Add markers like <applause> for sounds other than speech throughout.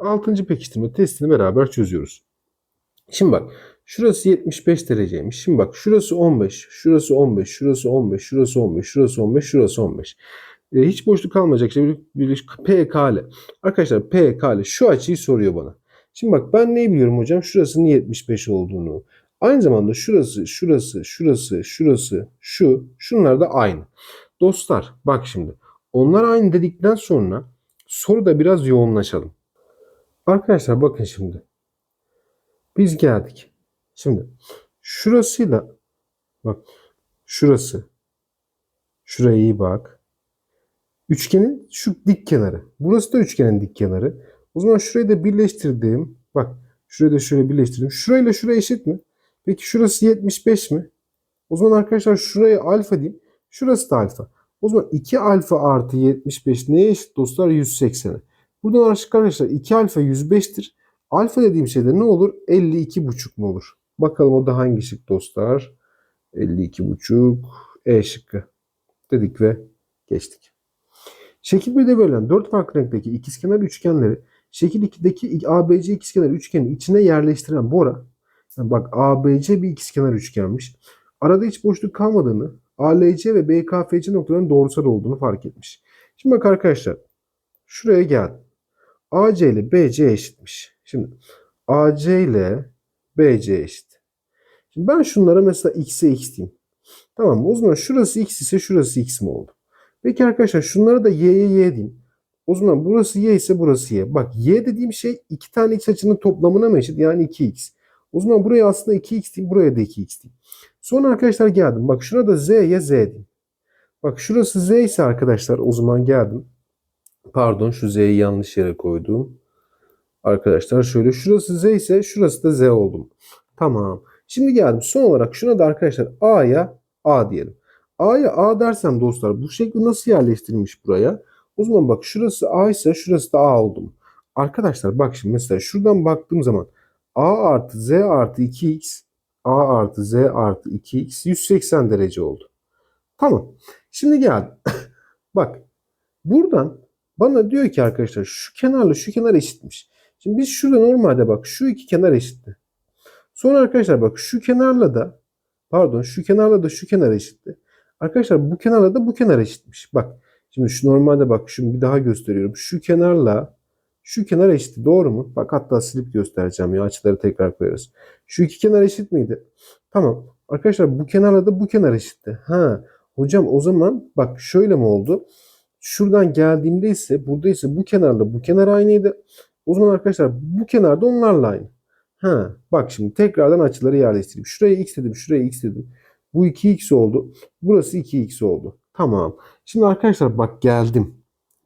Altıncı pekiştirme testini beraber çözüyoruz. Şimdi bak şurası 75 dereceymiş. Şimdi bak şurası 15, şurası 15, şurası 15, şurası 15, şurası 15, şurası 15. E, hiç boşluk kalmayacak şey bir, bir PKL. Arkadaşlar PKL şu açıyı soruyor bana. Şimdi bak ben neyi biliyorum hocam? Şurasının 75 olduğunu. Aynı zamanda şurası, şurası, şurası, şurası, şu, şunlar da aynı. Dostlar bak şimdi. Onlar aynı dedikten sonra soruda biraz yoğunlaşalım. Arkadaşlar bakın şimdi. Biz geldik. Şimdi şurasıyla bak şurası. Şuraya iyi bak. Üçgenin şu dik kenarı. Burası da üçgenin dik kenarı. O zaman şurayı da birleştirdim. Bak şurayı da şöyle birleştirdim. Şurayla şuraya eşit mi? Peki şurası 75 mi? O zaman arkadaşlar şuraya alfa diyeyim. Şurası da alfa. O zaman 2 alfa artı 75 neye eşit dostlar? 180'e. Buradan arkadaşlar 2 alfa 105'tir. Alfa dediğim şeyde ne olur? 52,5 mu olur? Bakalım o da hangi şık dostlar? 52,5 E şıkkı dedik ve geçtik. Şekil 1'de verilen 4 farklı renkteki ikizkenar üçgenleri şekil 2'deki ABC ikizkenar üçgenin içine yerleştiren Bora yani bak ABC bir ikizkenar üçgenmiş. Arada hiç boşluk kalmadığını, ALC ve BKFC noktalarının doğrusal olduğunu fark etmiş. Şimdi bak arkadaşlar şuraya gel. AC ile BC eşitmiş. Şimdi AC ile BC eşit. Şimdi ben şunlara mesela x'e x diyeyim. Tamam mı? O zaman şurası x ise şurası x mi oldu? Peki arkadaşlar şunlara da y'ye y diyeyim. O zaman burası y ise burası y. Bak y dediğim şey iki tane x açının toplamına mı eşit? Yani 2x. O zaman buraya aslında 2x diyeyim. Buraya da 2x diyeyim. Sonra arkadaşlar geldim. Bak şuna da z'ye z diyeyim. Bak şurası z ise arkadaşlar o zaman geldim. Pardon şu z'yi yanlış yere koydum. Arkadaşlar şöyle şurası z ise şurası da z oldum. Tamam. Şimdi geldim. Son olarak şuna da arkadaşlar a'ya a diyelim. A'ya A dersem dostlar bu şekli nasıl yerleştirilmiş buraya? O zaman bak şurası A ise şurası da A oldu mu? Arkadaşlar bak şimdi mesela şuradan baktığım zaman A artı Z artı 2X A artı Z artı 2X 180 derece oldu. Tamam. Şimdi geldim. <laughs> bak buradan bana diyor ki arkadaşlar şu kenarla şu kenar eşitmiş. Şimdi biz şurada normalde bak şu iki kenar eşitti. Sonra arkadaşlar bak şu kenarla da pardon şu kenarla da şu kenar eşitti. Arkadaşlar bu kenarla da bu kenar eşitmiş. Bak şimdi şu normalde bak şunu bir daha gösteriyorum. Şu kenarla şu kenar eşitti. Doğru mu? Bak hatta silip göstereceğim ya. Açıları tekrar koyarız. Şu iki kenar eşit miydi? Tamam. Arkadaşlar bu kenarla da bu kenar eşitti. Ha. Hocam o zaman bak şöyle mi oldu? Şuradan geldiğimde ise burada ise bu kenarla bu kenar aynıydı. O zaman arkadaşlar bu kenar da onlarla aynı. Ha. Bak şimdi tekrardan açıları yerleştireyim. Şuraya x dedim. Şuraya x dedim. Bu 2x oldu. Burası 2x oldu. Tamam. Şimdi arkadaşlar bak geldim.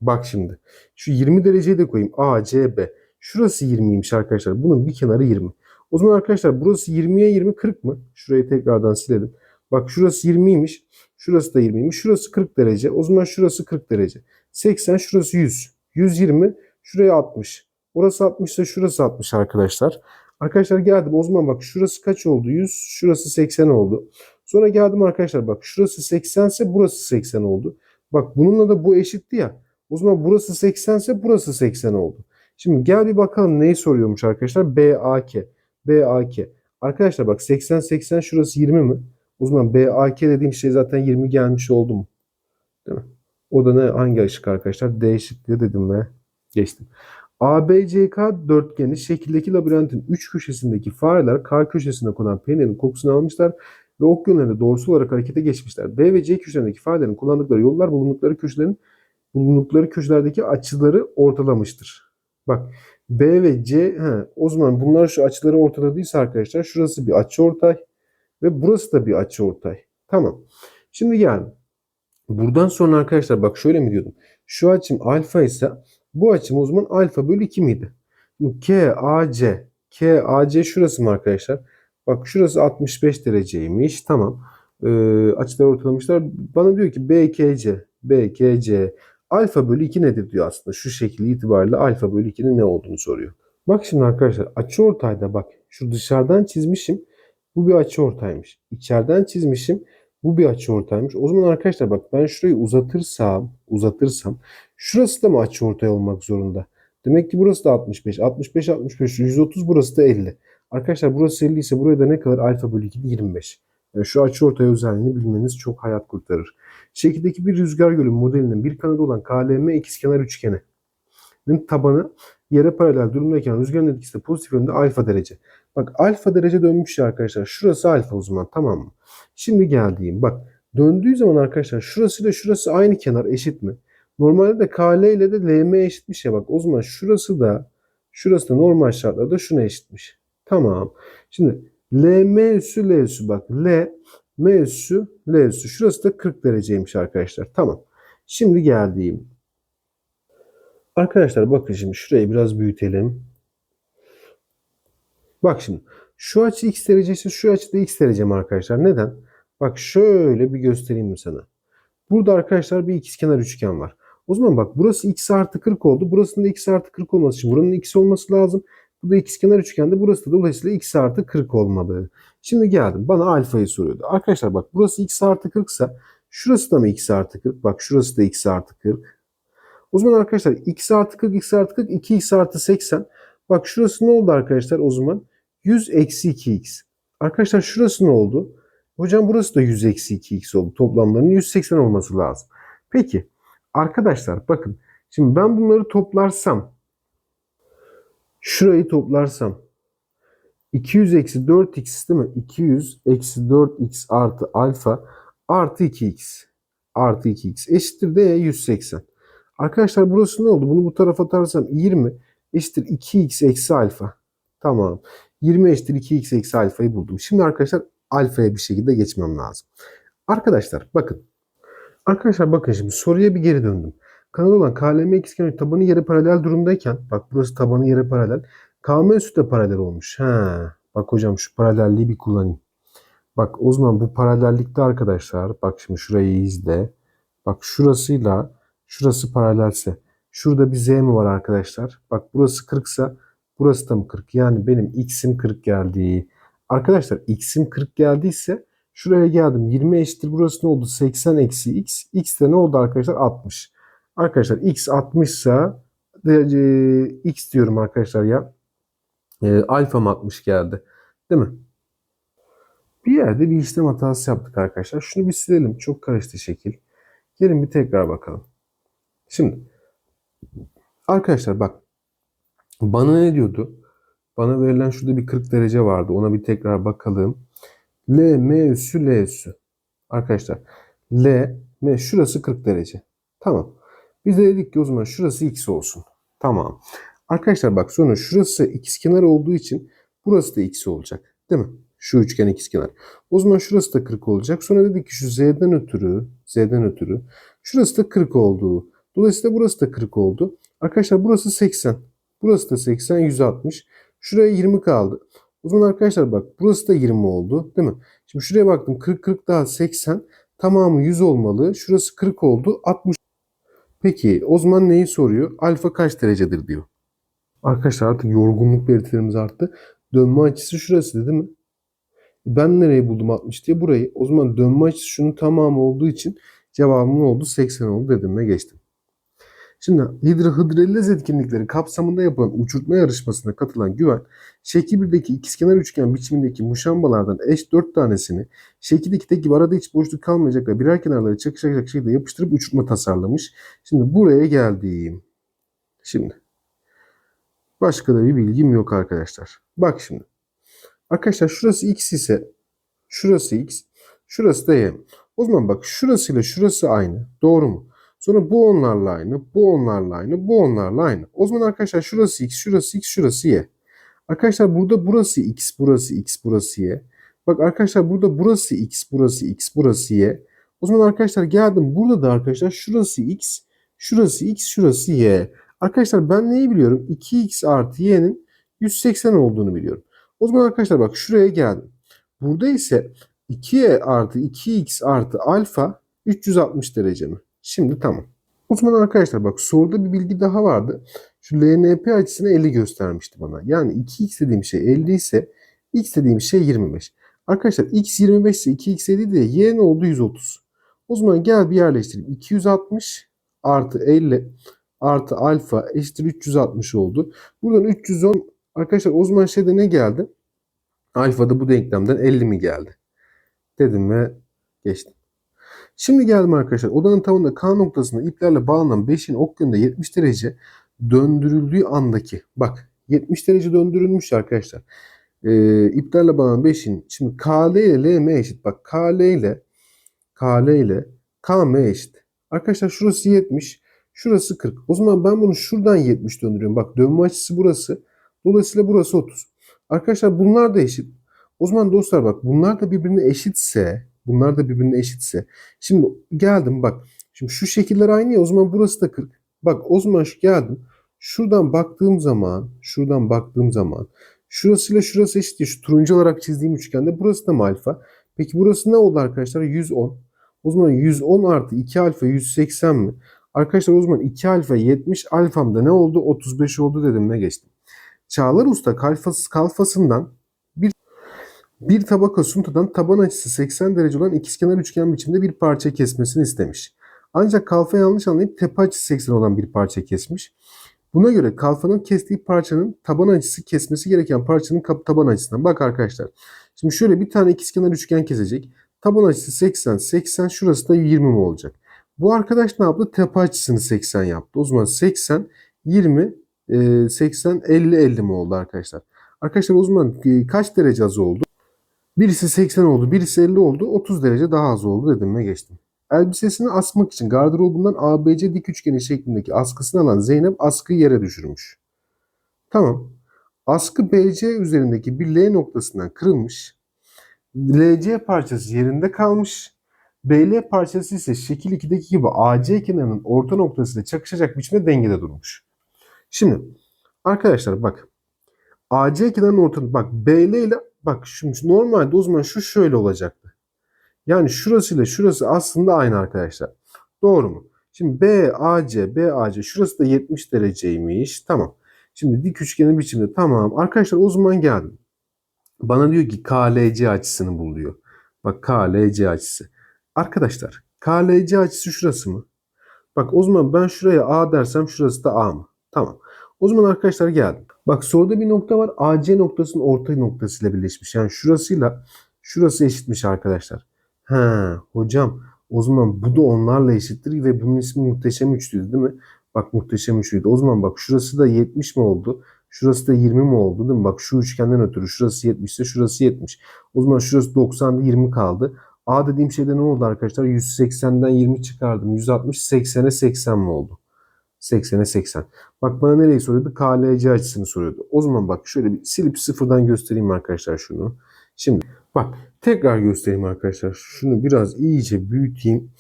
Bak şimdi. Şu 20 dereceyi de koyayım. A, C, B. Şurası 20'ymiş arkadaşlar. Bunun bir kenarı 20. O zaman arkadaşlar burası 20'ye 20 40 mı? Şurayı tekrardan silelim. Bak şurası 20'ymiş. Şurası da 20'ymiş. Şurası 40 derece. O zaman şurası 40 derece. 80 şurası 100. 120 şuraya 60. Orası 60 ise şurası 60 arkadaşlar. Arkadaşlar geldim. O zaman bak şurası kaç oldu? 100. Şurası 80 oldu. Sonra geldim arkadaşlar bak şurası 80 ise burası 80 oldu. Bak bununla da bu eşitti ya. O zaman burası 80 ise burası 80 oldu. Şimdi gel bir bakalım neyi soruyormuş arkadaşlar. BAK. BAK. Arkadaşlar bak 80 80 şurası 20 mi? O zaman BAK dediğim şey zaten 20 gelmiş oldu mu? Değil mi? O da ne hangi ışık arkadaşlar? D şıkkı dedim ve geçtim. ABCK dörtgeni şekildeki labirentin 3 köşesindeki fareler K köşesine konan peynirin kokusunu almışlar ve ok yönlerinde doğrusu olarak harekete geçmişler. B ve C köşelerindeki farelerin kullandıkları yollar bulundukları köşelerin bulundukları köşelerdeki açıları ortalamıştır. Bak B ve C he, o zaman bunlar şu açıları ortaladıysa arkadaşlar şurası bir açıortay ve burası da bir açıortay. Tamam. Şimdi gel. Buradan sonra arkadaşlar bak şöyle mi diyordum? Şu açım alfa ise bu açım o zaman alfa bölü 2 miydi? K, A, C. K, A, C şurası mı arkadaşlar? Bak şurası 65 dereceymiş. Tamam. Ee, açıları ortalamışlar. Bana diyor ki BKC. BKC. Alfa bölü 2 nedir diyor aslında. Şu şekli itibariyle alfa bölü 2'nin ne olduğunu soruyor. Bak şimdi arkadaşlar açıortayda bak. Şu dışarıdan çizmişim. Bu bir açıortaymış. İçeriden çizmişim. Bu bir açıortaymış. O zaman arkadaşlar bak ben şurayı uzatırsam, uzatırsam şurası da mı açıortay olmak zorunda? Demek ki burası da 65. 65, 65, 130 burası da 50. Arkadaşlar burası 50 ise buraya da ne kadar? Alfa bölü 2 de 25. Yani şu açıortay özelliğini bilmeniz çok hayat kurtarır. Şekildeki bir rüzgar gölü modelinin bir kanadı olan KLM ikizkenar üçgeninin tabanı yere paralel durumdayken rüzgarın etkisi de pozitif yönde alfa derece. Bak alfa derece dönmüş ya arkadaşlar. Şurası alfa o zaman tamam mı? Şimdi geldiğim bak döndüğü zaman arkadaşlar şurası ile şurası aynı kenar eşit mi? Normalde de KL ile de LM eşitmiş ya bak o zaman şurası da şurası da normal şartlarda şuna eşitmiş. Tamam. Şimdi LM üssü L üssü bak L M üssü L üssü şurası da 40 dereceymiş arkadaşlar. Tamam. Şimdi geldiğim. Arkadaşlar bakın şimdi şurayı biraz büyütelim. Bak şimdi şu açı x derecesi şu açı da x derecem arkadaşlar. Neden? Bak şöyle bir göstereyim mi sana? Burada arkadaşlar bir ikizkenar üçgen var. O zaman bak burası x artı 40 oldu. Burasının da x artı 40 olması için buranın x olması lazım. Bu da ikizkenar üçgende. Burası da dolayısıyla x artı 40 olmalı. Şimdi geldim. Bana alfayı soruyordu. Arkadaşlar bak burası x artı 40 ise şurası da mı x artı 40? Bak şurası da x artı 40. O zaman arkadaşlar x artı 40, x artı 40, 2x artı 80. Bak şurası ne oldu arkadaşlar o zaman? 100 eksi 2x. Arkadaşlar şurası ne oldu? Hocam burası da 100 eksi 2x oldu. Toplamlarının 180 olması lazım. Peki arkadaşlar bakın. Şimdi ben bunları toplarsam şurayı toplarsam 200 eksi 4x değil mi? 200 eksi 4x artı alfa artı 2x artı 2x eşittir de 180. Arkadaşlar burası ne oldu? Bunu bu tarafa atarsam 20 eşittir 2x eksi alfa. Tamam. 20 eşittir 2x eksi alfayı buldum. Şimdi arkadaşlar alfaya bir şekilde geçmem lazım. Arkadaşlar bakın. Arkadaşlar bakın şimdi soruya bir geri döndüm. Kanal olan KLM ikizkenar tabanı yere paralel durumdayken bak burası tabanı yere paralel. KM üstü de paralel olmuş. Ha. Bak hocam şu paralelliği bir kullanayım. Bak o zaman bu paralellikte arkadaşlar bak şimdi şurayı izle. Bak şurasıyla şurası paralelse şurada bir z mi var arkadaşlar? Bak burası 40 ise burası da mı 40? Yani benim x'im 40 geldi. Arkadaşlar x'im 40 geldiyse şuraya geldim. 20 eşittir burası ne oldu? 80 eksi x. x de ne oldu arkadaşlar? 60. Arkadaşlar x 60 ise e, x diyorum arkadaşlar ya. E, alfam 60 geldi. Değil mi? Bir yerde bir işlem hatası yaptık arkadaşlar. Şunu bir silelim. Çok karıştı şekil. Gelin bir tekrar bakalım. Şimdi arkadaşlar bak bana ne diyordu? Bana verilen şurada bir 40 derece vardı. Ona bir tekrar bakalım. L, M üssü, L üssü. Arkadaşlar L, M şurası 40 derece. Tamam. Biz de dedik ki o zaman şurası x olsun. Tamam. Arkadaşlar bak sonra şurası ikizkenar olduğu için burası da x olacak. Değil mi? Şu üçgen ikizkenar. O zaman şurası da 40 olacak. Sonra dedik ki şu z'den ötürü, z'den ötürü şurası da 40 olduğu. Dolayısıyla burası da 40 oldu. Arkadaşlar burası 80. Burası da 80, 160. Şuraya 20 kaldı. O zaman arkadaşlar bak burası da 20 oldu. Değil mi? Şimdi şuraya baktım 40, 40 daha 80. Tamamı 100 olmalı. Şurası 40 oldu. 60. Peki o zaman neyi soruyor? Alfa kaç derecedir diyor. Arkadaşlar artık yorgunluk belirtilerimiz arttı. Dönme açısı şurası değil mi? Ben nereye buldum 60 diye? Burayı. O zaman dönme açısı şunun tamamı olduğu için cevabım oldu? 80 oldu dedim ve geçtim. Şimdi hidro hidrellez etkinlikleri kapsamında yapılan uçurtma yarışmasına katılan Güven, şekil 1'deki ikizkenar üçgen biçimindeki muşambalardan eş 4 tanesini şekil 2'deki gibi arada hiç boşluk kalmayacak ve birer kenarları çakışacak şekilde yapıştırıp uçurtma tasarlamış. Şimdi buraya geldiğim. Şimdi. Başka da bir bilgim yok arkadaşlar. Bak şimdi. Arkadaşlar şurası x ise şurası x, şurası da y. O zaman bak şurasıyla şurası aynı. Doğru mu? Sonra bu onlarla aynı, bu onlarla aynı, bu onlarla aynı. O zaman arkadaşlar şurası x, şurası x, şurası y. Arkadaşlar burada burası x, burası x, burası y. Bak arkadaşlar burada burası x, burası x, burası y. O zaman arkadaşlar geldim burada da arkadaşlar şurası x, şurası x, şurası y. Arkadaşlar ben neyi biliyorum? 2x artı y'nin 180 olduğunu biliyorum. O zaman arkadaşlar bak şuraya geldim. Burada ise 2y artı 2x artı alfa 360 derece mi? Şimdi tamam. O zaman arkadaşlar bak soruda bir bilgi daha vardı. Şu LNP açısını 50 göstermişti bana. Yani 2x dediğim şey 50 ise x dediğim şey 25. Arkadaşlar x 25 ise 2x 50 de y ne oldu 130. O zaman gel bir yerleştirelim. 260 artı 50 artı alfa eşittir 360 oldu. Buradan 310 arkadaşlar o zaman şeyde ne geldi? Alfada bu denklemden 50 mi geldi? Dedim ve geçtim. Şimdi geldim arkadaşlar. Odanın tavanında K noktasında iplerle bağlanan 5'in ok yönünde 70 derece döndürüldüğü andaki bak 70 derece döndürülmüş arkadaşlar. Ee, iplerle bağlanan 5'in şimdi KL ile LM eşit. Bak KL ile KL ile KM eşit. Arkadaşlar şurası 70. Şurası 40. O zaman ben bunu şuradan 70 döndürüyorum. Bak dönme açısı burası. Dolayısıyla burası 30. Arkadaşlar bunlar da eşit. O zaman dostlar bak bunlar da birbirine eşitse bunlar da birbirine eşitse şimdi geldim bak şimdi şu şekiller aynı ya o zaman burası da 40. Bak o zaman şu geldim. Şuradan baktığım zaman şuradan baktığım zaman şurasıyla şurası eşit. ya, Şu turuncu olarak çizdiğim üçgende burası da mı alfa? Peki burası ne oldu arkadaşlar? 110. O zaman 110 artı 2 alfa 180 mi? Arkadaşlar o zaman 2 alfa 70 alfam da ne oldu? 35 oldu dedim ve geçtim. Çağlar Usta kalfası, kalfasından bir tabaka suntadan taban açısı 80 derece olan ikizkenar üçgen biçimde bir parça kesmesini istemiş. Ancak kalfa yanlış anlayıp tepe açısı 80 olan bir parça kesmiş. Buna göre kalfanın kestiği parçanın taban açısı kesmesi gereken parçanın taban açısından. Bak arkadaşlar. Şimdi şöyle bir tane ikizkenar üçgen kesecek. Taban açısı 80, 80 şurası da 20 mi olacak? Bu arkadaş ne yaptı? Tepe açısını 80 yaptı. O zaman 80, 20, e, 80, 50, 50 mi oldu arkadaşlar? Arkadaşlar o zaman e, kaç derece az oldu? Birisi 80 oldu, birisi 50 oldu. 30 derece daha az oldu dedim ve geçtim. Elbisesini asmak için gardırobundan ABC dik üçgeni şeklindeki askısını alan Zeynep askıyı yere düşürmüş. Tamam. Askı BC üzerindeki bir L noktasından kırılmış. LC parçası yerinde kalmış. BL parçası ise şekil 2'deki gibi AC kenarının orta noktasıyla çakışacak biçimde dengede durmuş. Şimdi arkadaşlar bak. AC kenarının orta bak BL ile bak şimdi normalde o zaman şu şöyle olacaktı. Yani şurasıyla şurası aslında aynı arkadaşlar. Doğru mu? Şimdi BAC, BAC şurası da 70 dereceymiş. Tamam. Şimdi dik üçgeni biçimde tamam. Arkadaşlar o zaman geldim. Bana diyor ki KLC açısını bul diyor. Bak KLC açısı. Arkadaşlar KLC açısı şurası mı? Bak o zaman ben şuraya A dersem şurası da A mı? Tamam. O zaman arkadaşlar geldim. Bak soruda bir nokta var. AC noktasının orta noktasıyla birleşmiş. Yani şurasıyla şurası eşitmiş arkadaşlar. Ha hocam o zaman bu da onlarla eşittir ve bunun ismi muhteşem üçlüydü değil mi? Bak muhteşem üçlüydü. O zaman bak şurası da 70 mi oldu? Şurası da 20 mi oldu değil mi? Bak şu üçgenden ötürü şurası 70 ise şurası 70. O zaman şurası 90'da 20 kaldı. A dediğim şeyde ne oldu arkadaşlar? 180'den 20 çıkardım. 160 80'e 80 mi oldu? 80'e 80. Bak bana nereyi soruyordu? KLC açısını soruyordu. O zaman bak şöyle bir silip sıfırdan göstereyim arkadaşlar şunu. Şimdi bak tekrar göstereyim arkadaşlar. Şunu biraz iyice büyüteyim.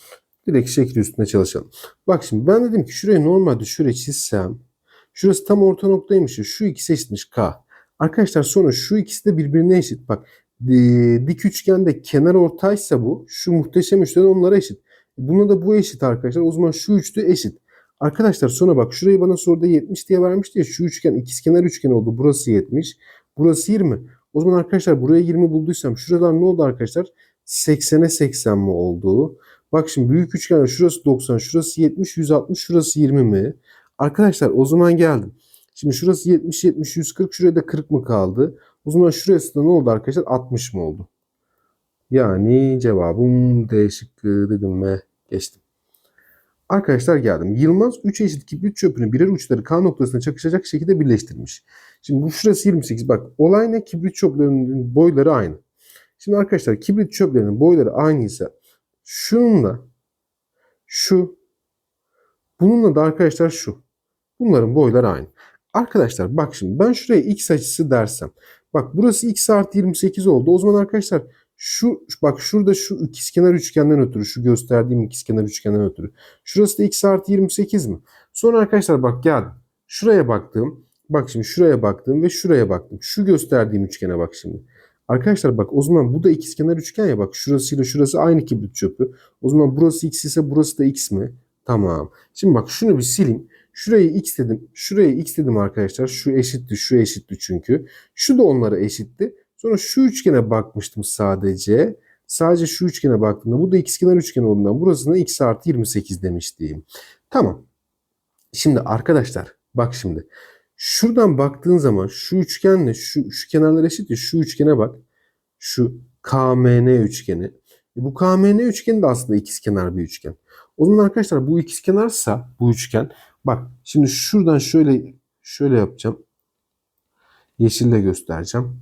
Direkt şekil üstünde çalışalım. Bak şimdi ben dedim ki şurayı normalde şöyle çizsem. Şurası tam orta noktaymış. Şu ikisi eşitmiş K. Arkadaşlar sonra şu ikisi de birbirine eşit. Bak di- dik üçgende kenar ortaysa bu. Şu muhteşem üçgen onlara eşit. Buna da bu eşit arkadaşlar. O zaman şu üçlü eşit. Arkadaşlar sonra bak şurayı bana soruda 70 diye vermişti ya. Şu üçgen ikizkenar üçgen oldu. Burası 70. Burası 20. O zaman arkadaşlar buraya 20 bulduysam şuralar ne oldu arkadaşlar? 80'e 80 mi oldu? Bak şimdi büyük üçgen şurası 90, şurası 70, 160, şurası 20 mi? Arkadaşlar o zaman geldim. Şimdi şurası 70, 70, 140, şuraya da 40 mı kaldı? O zaman şurası da ne oldu arkadaşlar? 60 mı oldu? Yani cevabım D şıkkı dedim ve geçtim. Arkadaşlar geldim. Yılmaz 3 eşit kibrit çöpünü birer uçları K noktasına çakışacak şekilde birleştirmiş. Şimdi bu şurası 28. Bak olay ne? Kibrit çöplerinin boyları aynı. Şimdi arkadaşlar kibrit çöplerinin boyları aynıysa şununla şu bununla da arkadaşlar şu. Bunların boyları aynı. Arkadaşlar bak şimdi ben şuraya x açısı dersem. Bak burası x artı 28 oldu. O zaman arkadaşlar şu bak şurada şu ikizkenar üçgenden ötürü şu gösterdiğim ikizkenar üçgenden ötürü. Şurası da x artı 28 mi? Sonra arkadaşlar bak geldim. Şuraya baktım. Bak şimdi şuraya baktım ve şuraya baktım. Şu gösterdiğim üçgene bak şimdi. Arkadaşlar bak o zaman bu da ikizkenar üçgen ya bak şurasıyla şurası aynı kibrit çöpü. O zaman burası x ise burası da x mi? Tamam. Şimdi bak şunu bir sileyim. Şurayı x dedim. Şurayı x dedim arkadaşlar. Şu eşitti, şu eşitti çünkü. Şu da onlara eşitti. Sonra şu üçgene bakmıştım sadece. Sadece şu üçgene baktığımda bu da ikizkenar üçgen olduğundan burasına x artı 28 demiştim. Tamam. Şimdi arkadaşlar bak şimdi. Şuradan baktığın zaman şu üçgenle şu, şu kenarlar eşit ya şu üçgene bak. Şu KMN üçgeni. E bu KMN üçgeni de aslında ikizkenar bir üçgen. O zaman arkadaşlar bu ikizkenarsa bu üçgen bak şimdi şuradan şöyle şöyle yapacağım. Yeşille göstereceğim.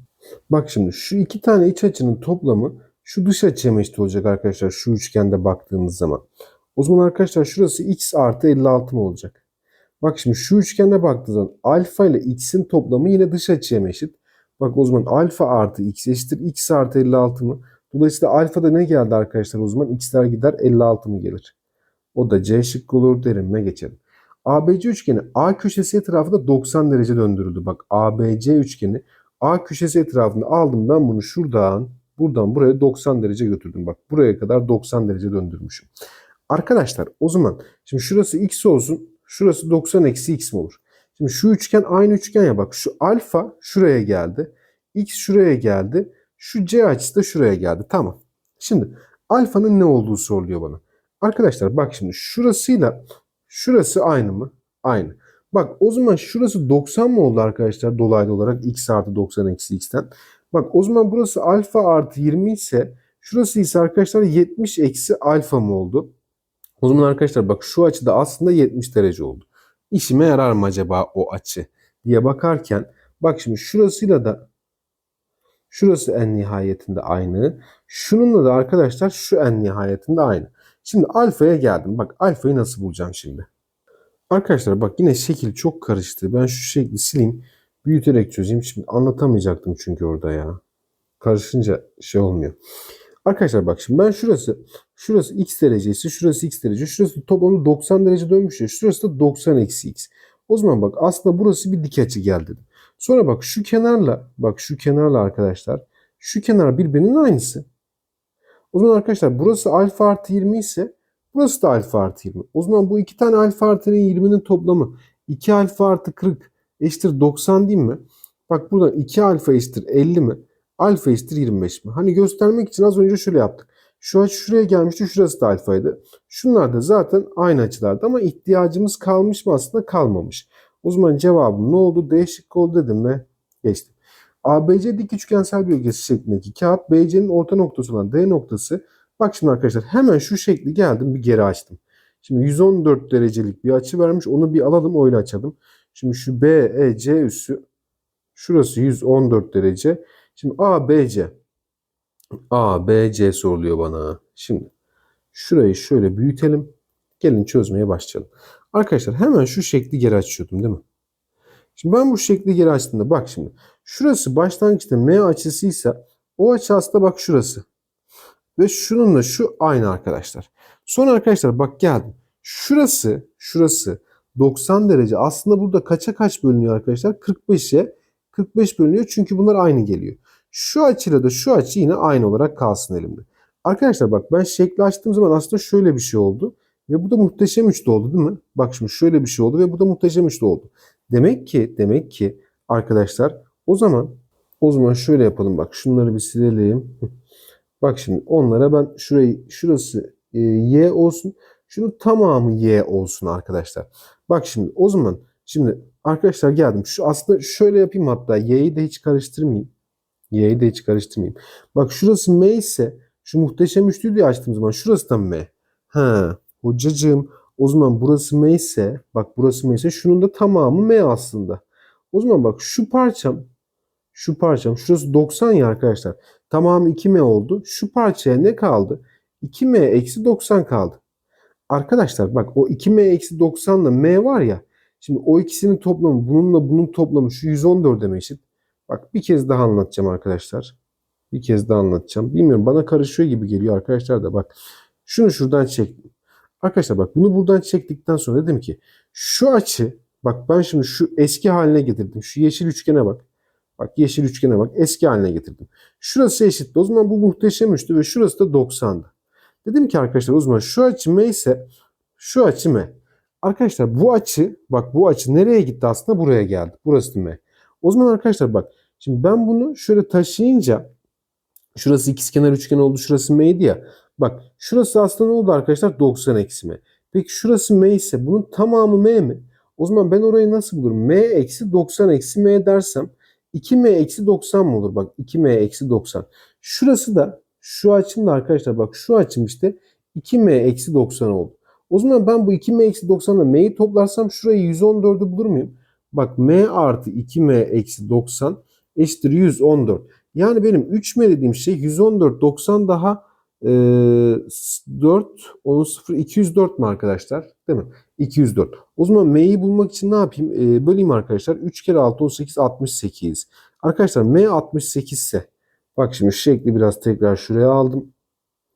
Bak şimdi şu iki tane iç açının toplamı şu dış açıya eşit olacak arkadaşlar şu üçgende baktığımız zaman. O zaman arkadaşlar şurası x artı 56 mı olacak? Bak şimdi şu üçgende baktığınız zaman alfa ile x'in toplamı yine dış açıya eşit. Bak o zaman alfa artı x eşittir x artı 56 mı? Dolayısıyla alfada ne geldi arkadaşlar o zaman? x'ler gider 56 mı gelir? O da C şıkkı olur derinme geçelim. ABC üçgeni A köşesi etrafında 90 derece döndürüldü. Bak ABC üçgeni A köşesi etrafında aldım ben bunu şuradan buradan buraya 90 derece götürdüm. Bak buraya kadar 90 derece döndürmüşüm. Arkadaşlar o zaman şimdi şurası x olsun şurası 90 eksi x mi olur? Şimdi şu üçgen aynı üçgen ya bak şu alfa şuraya geldi. X şuraya geldi. Şu C açısı da şuraya geldi. Tamam. Şimdi alfanın ne olduğu soruluyor bana. Arkadaşlar bak şimdi şurasıyla şurası aynı mı? Aynı. Bak o zaman şurası 90 mı oldu arkadaşlar dolaylı olarak x artı 90 eksi x'ten. Bak o zaman burası alfa artı 20 ise şurası ise arkadaşlar 70 eksi alfa mı oldu? O zaman arkadaşlar bak şu açıda aslında 70 derece oldu. İşime yarar mı acaba o açı diye bakarken bak şimdi şurasıyla da şurası en nihayetinde aynı. Şununla da arkadaşlar şu en nihayetinde aynı. Şimdi alfaya geldim. Bak alfayı nasıl bulacağım şimdi? Arkadaşlar bak yine şekil çok karıştı. Ben şu şekli sileyim. Büyüterek çözeyim. Şimdi anlatamayacaktım çünkü orada ya. Karışınca şey olmuyor. Arkadaşlar bak şimdi ben şurası şurası x derecesi şurası x derece şurası toplamda 90 derece dönmüş ya şurası da 90 eksi x. O zaman bak aslında burası bir dik açı geldi. Sonra bak şu kenarla bak şu kenarla arkadaşlar şu kenar birbirinin aynısı. O zaman arkadaşlar burası alfa artı 20 ise burası da alfa artı 20. O zaman bu iki tane alfa artı 20'nin toplamı 2 alfa artı 40 eşittir 90 değil mi? Bak buradan 2 alfa eşittir 50 mi? Alfa eşittir 25 mi? Hani göstermek için az önce şöyle yaptık. Şu açı şuraya gelmişti. Şurası da alfaydı. Şunlar da zaten aynı açılardı ama ihtiyacımız kalmış mı aslında kalmamış. O zaman cevabım ne oldu? D oldu dedim ve geçtim. ABC dik üçgensel bölgesi şeklindeki kağıt BC'nin orta noktası olan D noktası. Bak şimdi arkadaşlar hemen şu şekli geldim bir geri açtım. Şimdi 114 derecelik bir açı vermiş. Onu bir alalım öyle açalım. Şimdi şu BEC üssü şurası 114 derece. Şimdi ABC ABC soruluyor bana. Şimdi şurayı şöyle büyütelim. Gelin çözmeye başlayalım. Arkadaşlar hemen şu şekli geri açıyordum değil mi? Şimdi ben bu şekli geri açtığımda bak şimdi. Şurası başlangıçta M açısıysa o açı aslında bak şurası. Ve şununla şu aynı arkadaşlar. Sonra arkadaşlar bak geldim. Şurası, şurası 90 derece. Aslında burada kaça kaç bölünüyor arkadaşlar? 45'e 45 bölünüyor çünkü bunlar aynı geliyor. Şu açıyla da şu açı yine aynı olarak kalsın elimde. Arkadaşlar bak ben şekli açtığım zaman aslında şöyle bir şey oldu. Ve bu da muhteşem üçlü oldu değil mi? Bak şimdi şöyle bir şey oldu ve bu da muhteşem üçlü oldu. Demek ki demek ki arkadaşlar o zaman o zaman şöyle yapalım bak şunları bir silelim. <laughs> Bak şimdi onlara ben şurayı şurası e, y olsun. Şunu tamamı y olsun arkadaşlar. Bak şimdi o zaman şimdi arkadaşlar geldim. Şu aslında şöyle yapayım hatta y'yi de hiç karıştırmayayım. Y'yi de hiç karıştırmayayım. Bak şurası M ise şu muhteşem üçlüyü diye açtığım zaman şurası da M. Ha hocacığım o zaman burası M ise bak burası M ise şunun da tamamı M aslında. O zaman bak şu parçam şu parçam şurası 90 ya arkadaşlar. Tamamı 2M oldu. Şu parçaya ne kaldı? 2M eksi 90 kaldı. Arkadaşlar bak o 2M eksi 90 ile M var ya. Şimdi o ikisinin toplamı bununla bunun toplamı şu 114'e eşit. Bak bir kez daha anlatacağım arkadaşlar. Bir kez daha anlatacağım. Bilmiyorum bana karışıyor gibi geliyor arkadaşlar da bak. Şunu şuradan çektim. Arkadaşlar bak bunu buradan çektikten sonra dedim ki şu açı bak ben şimdi şu eski haline getirdim. Şu yeşil üçgene bak. Bak yeşil üçgene bak eski haline getirdim. Şurası eşitti. O zaman bu muhteşem üçtü ve şurası da 90'dı. Dedim ki arkadaşlar o zaman şu açı M ise şu açı M. Arkadaşlar bu açı bak bu açı nereye gitti aslında buraya geldi. Burası M. O zaman arkadaşlar bak şimdi ben bunu şöyle taşıyınca şurası ikizkenar üçgen oldu şurası M'ydi ya. Bak şurası aslında ne oldu arkadaşlar 90 eksi M. Peki şurası M ise bunun tamamı M mi? O zaman ben orayı nasıl bulurum? m eksi 90 eksi m dersem 2m eksi 90 mı olur? Bak 2m eksi 90. Şurası da şu açım da arkadaşlar bak şu açım işte 2m eksi 90 oldu. O zaman ben bu 2m eksi 90'la m'yi toplarsam şurayı 114'ü bulur muyum? Bak m artı 2m eksi 90 eşittir 114. Yani benim 3m dediğim şey 114 90 daha e, 4 10 0 204 mi arkadaşlar? Değil mi? 204. O zaman m'yi bulmak için ne yapayım? E, böleyim arkadaşlar. 3 kere 6 18 68. Arkadaşlar m 68 ise bak şimdi şekli biraz tekrar şuraya aldım.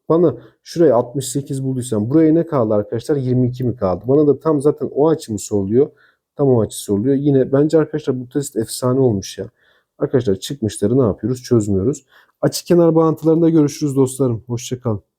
Bana şuraya 68 bulduysam buraya ne kaldı arkadaşlar? 22 mi kaldı? Bana da tam zaten o açımı soruluyor. Tam o açı soruluyor. Yine bence arkadaşlar bu test efsane olmuş ya. Arkadaşlar çıkmışları ne yapıyoruz? Çözmüyoruz. Açık kenar bağıntılarında görüşürüz dostlarım. Hoşçakalın.